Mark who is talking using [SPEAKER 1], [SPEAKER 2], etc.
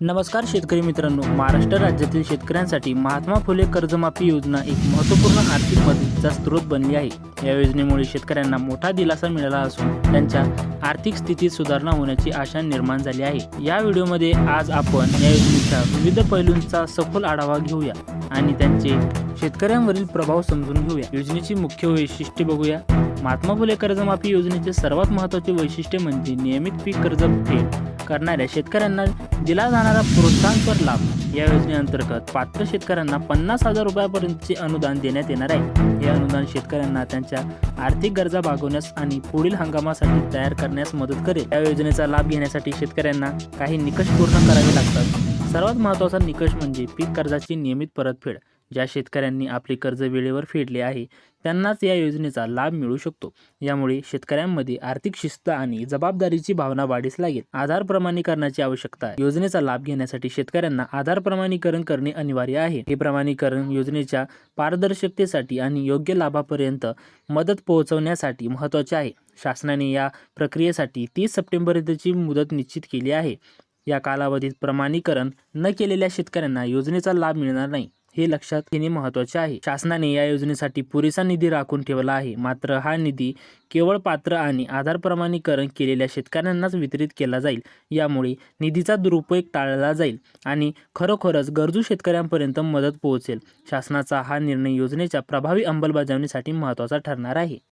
[SPEAKER 1] नमस्कार शेतकरी मित्रांनो. महाराष्ट्र राज्यातील शेतकऱ्यांसाठी महात्मा फुले कर्जमाफी योजना एक महत्त्वपूर्ण आर्थिक मदतीचा स्रोत बनली आहे. या योजनेमुळे शेतकऱ्यांना मोठा दिलासा मिळाला असून त्यांच्या आर्थिक स्थितीत सुधारणा होण्याची आशा निर्माण झाली आहे. या व्हिडिओमध्ये आज आपण या योजनेच्या विविध पैलूंचा सखोल आढावा घेऊया आणि त्यांचे शेतकऱ्यांवरील प्रभाव समजून घेऊया. योजनेची मुख्य वैशिष्ट्ये बघूया. महात्मा फुले कर्जमाफी योजनेचे सर्वात महत्त्वाचे वैशिष्ट्य म्हणजे नियमित पीक कर्ज फेड. करणाऱ्या शेतकऱ्यांना दिला जाणारा प्रोत्साहनपर लाभ. या योजनेअंतर्गत पात्र शेतकऱ्यांना पन्नास हजार रुपयापर्यंतचे अनुदान देण्यात येणार आहे. हे अनुदान शेतकऱ्यांना त्यांच्या आर्थिक गरजा भागवण्यास आणि पुढील हंगामासाठी तयार करण्यास मदत करेल. या योजनेचा लाभ घेण्यासाठी शेतकऱ्यांना काही निकष पूर्ण करावे लागतात. सर्वात महत्त्वाचा निकष म्हणजे पीक कर्जाची नियमित परतफेड. ज्या शेतकऱ्यांनी आपले कर्ज वेळेवर फेडले आहे त्यांनाच या योजनेचा लाभ मिळू शकतो. यामुळे शेतकऱ्यांमध्ये आर्थिक शिस्त आणि जबाबदारीची भावना वाढीस लागेल. आधार प्रमाणीकरणाची आवश्यकता आहे. योजनेचा लाभ घेण्यासाठी शेतकऱ्यांना आधार प्रमाणीकरण करणे अनिवार्य आहे. हे प्रमाणीकरण योजनेच्या पारदर्शकतेसाठी आणि योग्य लाभापर्यंत मदत पोहोचवण्यासाठी महत्त्वाचे आहे. शासनाने या प्रक्रियेसाठी तीस सप्टेंबरची मुदत निश्चित केली आहे. या कालावधीत प्रमाणीकरण न केलेल्या शेतकऱ्यांना योजनेचा लाभ मिळणार नाही. हे लक्षात घेणे महत्त्वाचे आहे. शासनाने या योजनेसाठी पुरेसा निधी राखून ठेवला आहे. मात्र हा निधी केवळ पात्र आणि आधार प्रमाणीकरण केलेल्या शेतकऱ्यांनाच वितरित केला जाईल. यामुळे निधीचा दुरुपयोग टाळला जाईल आणि खरोखरच गरजू शेतकऱ्यांपर्यंत मदत पोहोचेल. शासनाचा हा निर्णय योजनेच्या प्रभावी अंमलबजावणीसाठी महत्त्वाचा ठरणार आहे.